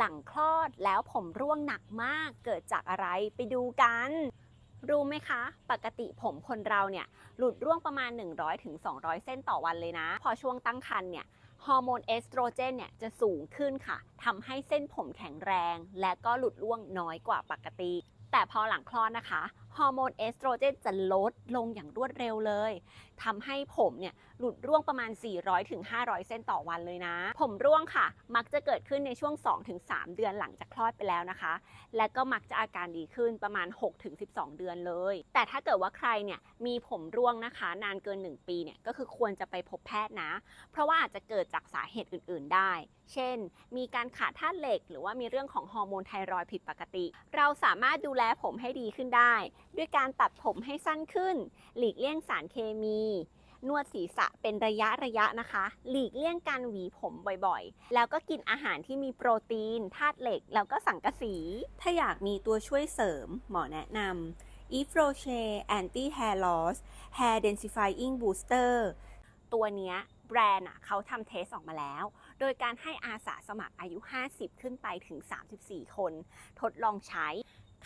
หลังคลอดแล้วผมร่วงหนักมากเกิดจากอะไรไปดูกัน รู้ไหมคะ ปกติผมคนเราเนี่ยหลุดร่วงประมาณ 100-200ถึง200 เส้นต่อวันเลยนะ พอช่วงตั้งครรภ์เนี่ยฮอร์โมนเอสโตรเจนเนี่ยจะสูงขึ้นค่ะทำให้เส้นผมแข็งแรง และก็หลุดร่วงน้อยกว่าปกติ แต่พอหลังคลอดนะคะฮอร์โมนเอสโตรเจนจะลดลงอย่างรวดเร็วเลยทำให้ผมเนี่ยหลุดร่วงประมาณ 400-500ถึง500 เส้นต่อวันเลยนะ ผมร่วงค่ะ มักจะเกิดขึ้นในช่วง 2-3 เดือนหลังจากคลอดไปแล้วนะคะ และก็มักจะอาการดีขึ้นประมาณ 6-12 เดือนเลย แต่ถ้าเกิดว่าใครเนี่ยมีผมร่วงนะคะ นานเกิน 1 ปีเนี่ยก็คือควรจะไปพบแพทย์นะ เพราะว่าอาจจะเกิดจากสาเหตุอื่น ๆ ได้ เช่น มีการขาดธาตุเหล็ก หรือว่ามีเรื่องของฮอร์โมนไทรอยด์ผิดปกติ เราสามารถดูแลผมให้ดีขึ้นได้ด้วยการตัดผมให้สั้นขึ้น หลีกเลี่ยงสารเคมี นวดศีรษะเป็นระยะระยะนะคะ หลีกเลี่ยงการหวีผมบ่อยๆ แล้วก็กินอาหารที่มีโปรตีนธาตุเหล็ก แล้วก็สังกะสี ถ้าอยากมีตัวช่วยเสริม หมอแนะนำ e f r o c h e Anti Hair Loss Hair Densifying Booster ตัวเนี้ยแบรนด์อะเขาทำเทสออกมาแล้ว โดยการให้อาสาสมัครอายุ 50 ขึ้นไปถึง 34 คน ทดลองใช้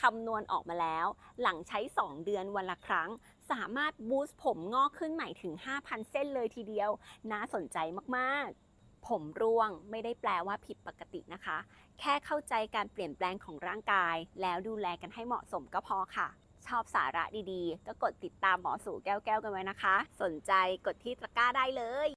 คำนวณออกมาแล้ว หลังใช้ 2 เดือนวันละครั้ง สามารถบูสต์ผมงอกขึ้นใหม่ถึง 5,000 เส้นเลยทีเดียว น่าสนใจมากๆ ผมร่วงไม่ได้แปลว่าผิดปกตินะคะ แค่เข้าใจการเปลี่ยนแปลงของร่างกาย แล้วดูแลกันให้เหมาะสมก็พอค่ะ ชอบสาระดีๆ ก็กดติดตามหมอสู่แก้วๆกันไว้นะคะ สนใจกดที่ตะกร้าได้เลย